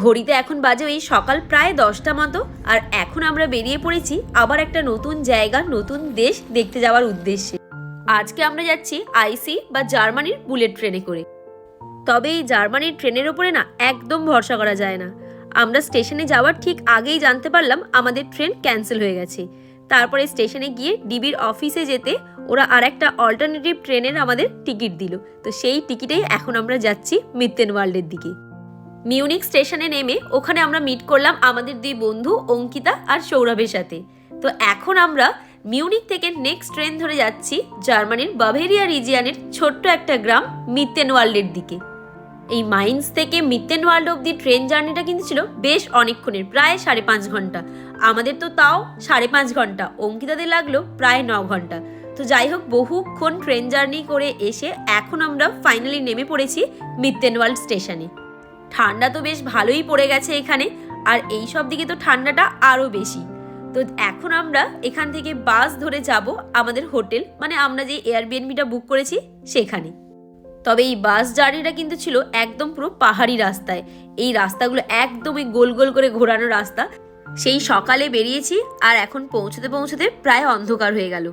ঘড়িতে এখন বাজে ওই সকাল প্রায় দশটা মতো, আর এখন আমরা বেরিয়ে পড়েছি আবার একটা নতুন জায়গা, নতুন দেশ দেখতে যাওয়ার উদ্দেশ্যে। আজকে আমরা যাচ্ছি আইসি বা জার্মানির বুলেট ট্রেনে করে। তবে এই জার্মানির ট্রেনের ওপরে না একদম ভরসা করা যায় না। আমরা স্টেশনে যাওয়ার ঠিক আগেই জানতে পারলাম আমাদের ট্রেন ক্যান্সেল হয়ে গেছে। তারপরে স্টেশনে গিয়ে ডিবির অফিসে যেতে ওরা আর একটা অল্টারনেটিভ ট্রেনের আমাদের টিকিট দিল। তো সেই টিকিটেই এখন আমরা যাচ্ছি মিত্তেন ওয়ার্ল্ডের দিকে। মিউনিক স্টেশনে নেমে ওখানে আমরা মিট করলাম আমাদের দুই বন্ধু, অঙ্কিতা আর সৌরভের সাথে। তো এখন আমরা মিউনিক থেকে নেক্সট ট্রেন ধরে যাচ্ছি জার্মানির বাভেরিয়া রিজিয়ানের ছোট্ট একটা গ্রাম মিত্তেনওয়ার্ল্ডের দিকে। এই মাইন্স থেকে মিত্তেনওয়ার্ল্ড অব্দি ট্রেন জার্নিটা কিন্তু ছিল বেশ অনেকক্ষণের, প্রায় সাড়ে পাঁচ ঘণ্টা। আমাদের তো তাও সাড়ে পাঁচ ঘণ্টা, অঙ্কিতাদের লাগল প্রায় ন ঘণ্টা। তো যাই হোক, বহুক্ষণ ট্রেন জার্নি করে এসে এখন আমরা ফাইনালি নেমে পড়েছি মিত্তেনওয়ার্ল্ড স্টেশনে। ঠান্ডা তো বেশ ভালোই পড়ে গেছে এখানে, আর এই সব দিকে তো ঠান্ডাটা আরও বেশি। তো এখন আমরা এখান থেকে বাস ধরে যাব আমাদের হোটেল মানে আমরা যে এয়ারবিএনবিটা বুক করেছি সেখানে। তবে এই বাস জার্নিটা কিন্তু ছিল একদম পুরো পাহাড়ি রাস্তায়। এই রাস্তাগুলো একদমই গোল গোল করে ঘোরানো রাস্তা। সেই সকালে বেরিয়েছি আর এখন পৌঁছতে পৌঁছতে প্রায় অন্ধকার হয়ে গেল।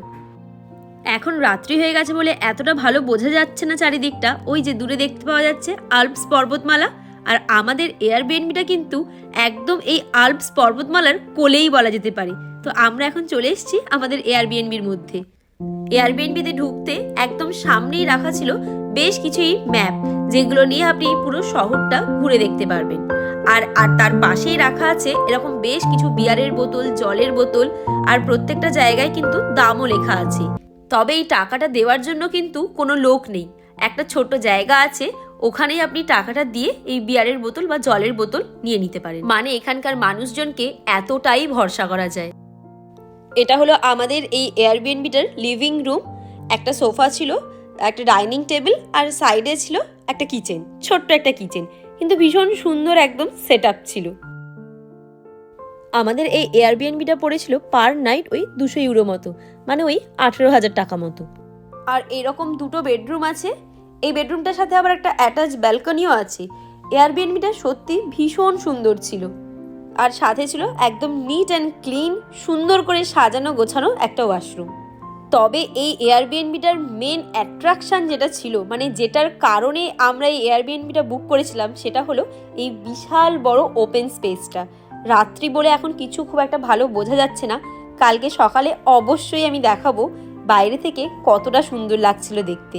এখন রাত্রি হয়ে গেছে বলে এতটা ভালো বোঝা যাচ্ছে না চারিদিকটা। ওই যে দূরে দেখতে পাওয়া যাচ্ছে আলপস পর্বতমালা। আর আমাদের এয়ারবিএনবিটা কিন্তু একদম এই আলপস পর্বতমালার কোলেই বলা যেতে পারে। তো আমরা এখন চলে এসেছি আমাদের এয়ারবিএনবির মধ্যে। এয়ারবিএনবিতে ঢুকতে একদম সামনেই রাখা ছিল বেশ কিছুই ম্যাপ, যেগুলো নিয়ে আপনি পুরো শহরটা ঘুরে দেখতে পারবেন। আর আর তার পাশেই রাখা আছে এরকম বেশ কিছু বিয়ারের বোতল, জলের বোতল, আর প্রত্যেকটা জায়গায় কিন্তু দামও লেখা আছে। তবে এই টাকাটা দেওয়ার জন্য কিন্তু কোনো লোক নেই। একটা ছোট জায়গা আছে ওখানেই আপনি টাকাটা দিয়ে এই বিয়ারের বোতল বা জলের বোতল নিয়ে নিতে পারেন। মানে এখানকার মানুষজনকে এতটাই ভরসা করা যায়। এটা হলো আমাদের এই এয়ারবিএনবিটার লিভিং রুম একটা সোফা ছিল, একটা ডাইনিং টেবিল আর সাইডে ছিল একটা কিচেন, ছোট্ট একটা কিচেন। কিন্তু ভীষণ সুন্দর একদম সেট ছিল। আমাদের এই এয়ারবিএনবিটা পড়েছিল পার নাইট ওই দুশো ইউরো মতো মানে ওই আঠেরো হাজার টাকা মতো। আর এরকম দুটো বেডরুম আছে এই বেডরুমটার সাথে আবার একটা অ্যাটাচ ব্যালকনিও আছে। এয়ারবিএনবিটা সত্যি ভীষণ সুন্দর ছিল। আর সাথে ছিল একদম নিট অ্যান্ড ক্লিন সুন্দর করে সাজানো গোছানো একটা ওয়াশরুম তবে এই এয়ারবিএনবিটার মেন অ্যাট্রাকশান যেটা ছিল মানে যেটার কারণে আমরা এই এয়ারবিএনবিটা বুক করেছিলাম, সেটা হলো এই বিশাল বড় ওপেন স্পেসটা রাত্রি বলে এখন কিছু খুব একটা ভালো বোঝা যাচ্ছে না। কালকে সকালে অবশ্যই আমি দেখাবো বাইরে থেকে কতটা সুন্দর লাগছিল দেখতে।